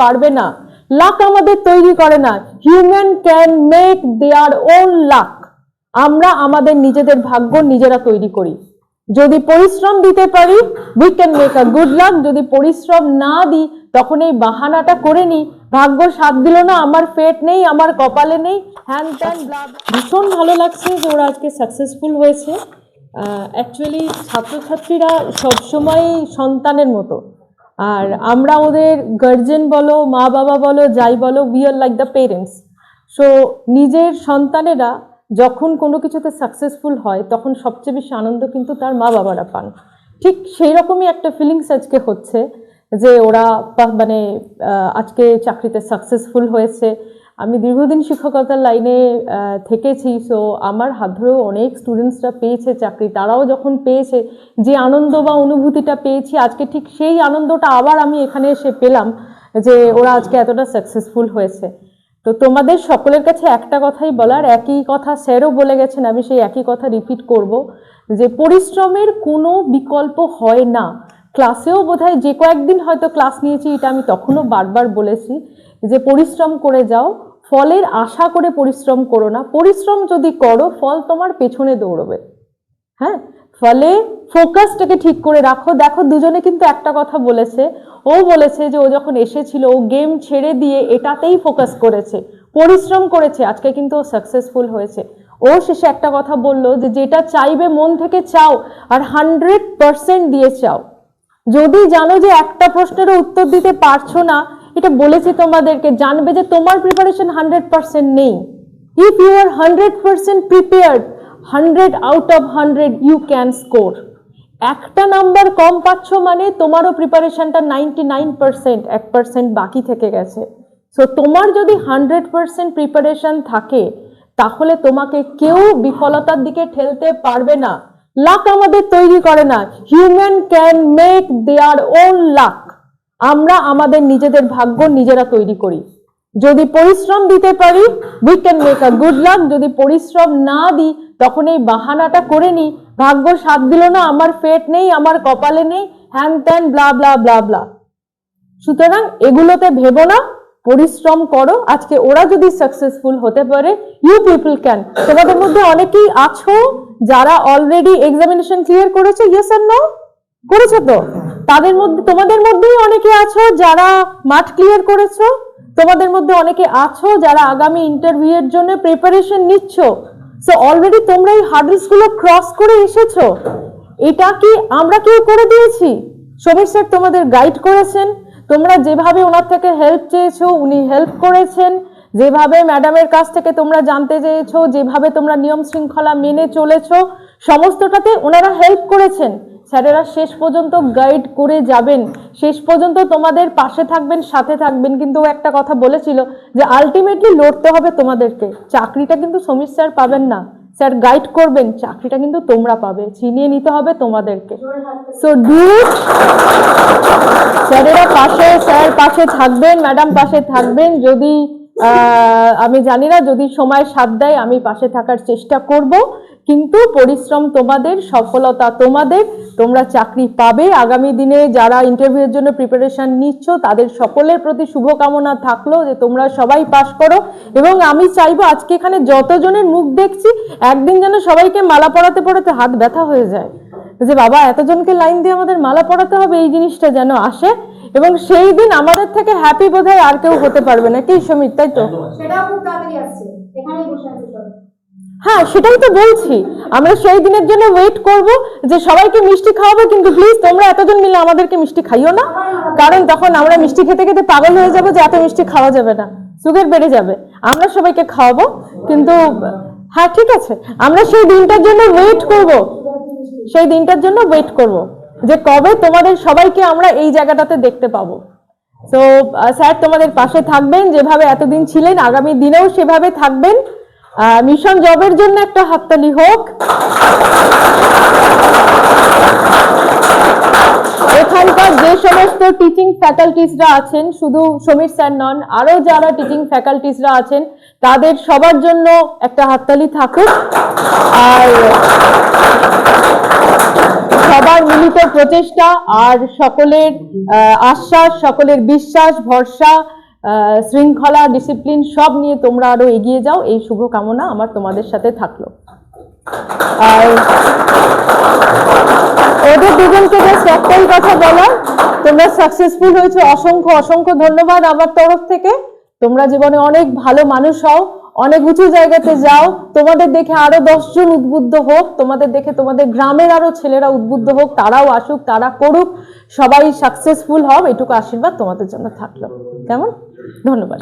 পারবে না। লাক আমাদের তৈরি করে না। Human can make their own luck আমরা আমাদের নিজেদের ভাগ্য নিজেরা তৈরি করি। যদি পরিশ্রম দিতে পারি we can make a good luck যদি পরিশ্রম না দিই, তখন এই বাহানাটা করে নিই ভাগ্য সাথ দিল না, আমার পেট নেই, আমার কপালে নেই। হ্যান ত্যান। ভীষণ ভালো লাগছে যে ওরা আজকে সাকসেসফুল হয়েছে। অ্যাকচুয়ালি ছাত্রছাত্রীরা সবসময় সন্তানের মতো। আর আমরা ওদের গার্জেন বলো মা বাবা বলো যাই বলো we are like the parents so নিজের সন্তানেরা যখন কোনো কিছুতে সাকসেসফুল হয় তখন সবচেয়ে বেশি আনন্দ কিন্তু তার মা বাবারা পান। ঠিক সেই রকমই একটা ফিলিংস আজকে হচ্ছে যে ওরা মানে আজকে চাকরিতে সাকসেসফুল হয়েছে। আমি দীর্ঘদিন শিক্ষকতার লাইনে থেকেছি সো আমার হাত ধরেও অনেক স্টুডেন্টসরা পেয়েছে চাকরি। তারাও যখন পেয়েছে, যে আনন্দ বা অনুভূতিটা পেয়েছি, আজকে ঠিক সেই আনন্দটা আবার আমি এখানে এসে পেলাম যে ওরা আজকে এতটা সাকসেসফুল হয়েছে। তো তোমাদের সকলের কাছে একটা কথাই বলার, একই কথা স্যারও বলে গেছেন, আমি সেই একই কথা রিপিট করব, যে পরিশ্রমের কোনো বিকল্প হয় না। ক্লাসেও বোধহয় যে কয়েকদিন হয়তো ক্লাস নিয়েছি, এটা আমি তখনও বারবার বলেছি, যে পরিশ্রম করে যাও ফলের আশা করে পরিশ্রম করো না। পরিশ্রম যদি করো, ফল তোমার পেছনে দৌড়বে। হ্যাঁ? ফলে ফোকাসটাকে ঠিক করে রাখো। দেখো, দুজনে কিন্তু একটা কথা বলেছে। ও বলেছে যে, ও যখন এসেছিল, ও গেম ছেড়ে দিয়ে এটাতেই ফোকাস করেছে। পরিশ্রম করেছে। আজকে কিন্তু ও সাকসেসফুল হয়েছে। ও শেষে একটা কথা বলল যে, যেটা চাইবে মন থেকে চাও আর হান্ড্রেড পার্সেন্ট দিয়ে চাও। যদি জানো যে একটা প্রশ্নেরও উত্তর দিতে পারছ না এটা বলেছি তোমাদেরকে, জানবে যে তোমার প্রিপারেশন হান্ড্রেড পার্সেন্ট নেই। If you are hundred percent prepared hundred out of hundred you can score একটা নাম্বার কম পাচ্ছ মানে তোমারও প্রিপারেশনটা নাইনটি নাইন পার্সেন্ট এক পার্সেন্ট বাকি থেকে গেছে। সো তোমার যদি হান্ড্রেড পার্সেন্ট প্রিপারেশন থাকে, তাহলে তোমাকে কেউ বিফলতার দিকে ঠেলতে পারবে না। লাক আমাদের তৈরি করে না। Human can make their own luck আমরা আমাদের নিজেদের ভাগ্য নিজেরা তৈরি করি। যদি পরিশ্রম দিতে পারি we can make a good luck যদি পরিশ্রম না দিই, তখন এই বাহানাটা করে নিই। ভাগ্য সাথ দিল না, আমার পেট নেই, আমার কপালে নেই, হ্যান ত্যান ব্লা ব্লা ব্লা ব্লা সুতরাং এগুলোতে ভেবো না, পরিশ্রম করো। আজকে ওরা যদি সাকসেসফুল হতে পারে ইউ পিপল ক্যান তোমাদের মধ্যে অনেকেই আছো যারা অলরেডি এক্সামিনেশন ক্লিয়ার করেছে ইয়েস আর নো করেছ তো? তাদের মধ্যে, তোমাদের মধ্যেই অনেকে আছো যারা মাঠ ক্লিয়ার করেছ? তোমাদের মধ্যে অনেকে আছো যারা আগামী ইন্টারভিউ এর জন্য প্রিপারেশন নিচ্ছ? সো অলরেডি তোমরা এই হার্ডলসগুলো ক্রস করে এসেছ। এটা কি আমরা কেউ করে দিয়েছি? সমীর স্যার তোমাদের গাইড করেছেন। তোমরা যেভাবে ওনার থেকে হেল্প চেয়েছো, উনি হেল্প করেছেন। যেভাবে ম্যাডামের কাছ থেকে তোমরা জানতে চেয়েছো, যেভাবে তোমরা নিয়ম শৃঙ্খলা মেনে চলেছো, সমস্তটাতে ওনারা হেল্প করেছেন। স্যারেরা শেষ পর্যন্ত গাইড করে যাবেন। শেষ পর্যন্ত তোমাদের পাশে থাকবেন, সাথে থাকবেন। কিন্তু একটা কথা বলেছিল যে আলটিমেটলি লড়তে হবে তোমাদেরকে। চাকরিটা কিন্তু সমীর স্যার পাবেন না। স্যার গাইড করবেন, চাকরিটা কিন্তু তোমরা পাবে। ছিনিয়ে নিতে হবে তোমাদেরকে। সো ডু স্যারেরা পাশে, স্যার পাশে থাকবেন ম্যাডাম পাশে থাকবেন। যদি আমি জানি না, যদি সময় সাথ দেয়, আমি পাশে থাকার চেষ্টা করব। কিন্তু পরিশ্রম তোমাদের, সফলতা তোমাদের। তোমরা চাকরি পাবে। আগামী দিনে যারা ইন্টারভিউর জন্য প্রিপারেশন নিচ্ছ, তাদের সকলের প্রতি শুভকামনা থাকল যে তোমরা সবাই পাশ করো। এবং আমি চাইব আজকে এখানে যতজনের মুখ দেখছি, একদিন যেন সবাইকে মালা পরাতে পড়াতে হাত ব্যথা হয়ে যায়। যে বাবা, এতজনকে লাইন দিয়ে আমাদের মালা পড়াতে হবে, এই জিনিসটা যেন আসে। এবং সেই দিন আমাদের থেকে হ্যাপি বোধহয় আর কেউ হতে পারবে না। কি সমীর তাই তো? খুব তাড়াতাড়ি আসছে। বসে হ্যাঁ সেটাই তো বলছি। আমরা সেই দিনের জন্য ওয়েট করব যে সবাইকে মিষ্টি খাওয়াবো, কিন্তু প্লিজ তোমরা এতজন মিলে আমাদেরকে মিষ্টি খাইও না। কারণ তখন আমরা মিষ্টি খেতে খেতে পাগল হয়ে যাব যে এত মিষ্টি খাওয়া যাবে না। সুগার বেড়ে যাবে। আমরা সবাইকে খাওয়াবো, কিন্তু হ্যাঁ ঠিক আছে। আমরা সেই দিনটার জন্য ওয়েট করব। সেই দিনটার জন্য ওয়েট করব যে কবে তোমাদের সবাইকে আমরা এই জায়গাটাতে দেখতে পাবো। তো স্যার তোমাদের পাশে থাকবেন, যেভাবে এতদিন ছিলেন, আগামী দিনেও সেভাবে থাকবেন। মিশন জবের জন্য একটা হাততালি হোক। এখানকার যে সমস্ত টিচিং ফ্যাকাল্টিসরা আছেন, শুধু সমীর স্যার নন আরও যারা টিচিং ফ্যাকাল্টিসরা আছেন, তাদের সবার জন্য একটা হাততালি থাকুক। আর সবার মিলিত প্রচেষ্টা আর সকলের আশ্বাস, সকলের বিশ্বাস, ভরসা শৃঙ্খলা ডিসিপ্লিন সব নিয়ে তোমরা আরও এগিয়ে যাও। এই শুভ কামনা আমার তোমাদের সাথে থাকল। আর ওদের দুজনকে জাস্ট একটাই কথা বলার তোমরা সাকসেসফুল হয়েছে। অসংখ্য অসংখ্য ধন্যবাদ আমার তরফ থেকে। তোমরা জীবনে অনেক ভালো মানুষ হও, অনেক উঁচু জায়গাতে যাও। তোমাদের দেখে আরও দশজন উদ্বুদ্ধ হোক, তোমাদের দেখে তোমাদের গ্রামের আরও ছেলেরা উদ্বুদ্ধ হোক, তারাও আসুক, তারা করুক, সবাই সাকসেসফুল হও, এটুকু আশীর্বাদ তোমাদের জন্য থাকল। কেমন? ধন্যবাদ।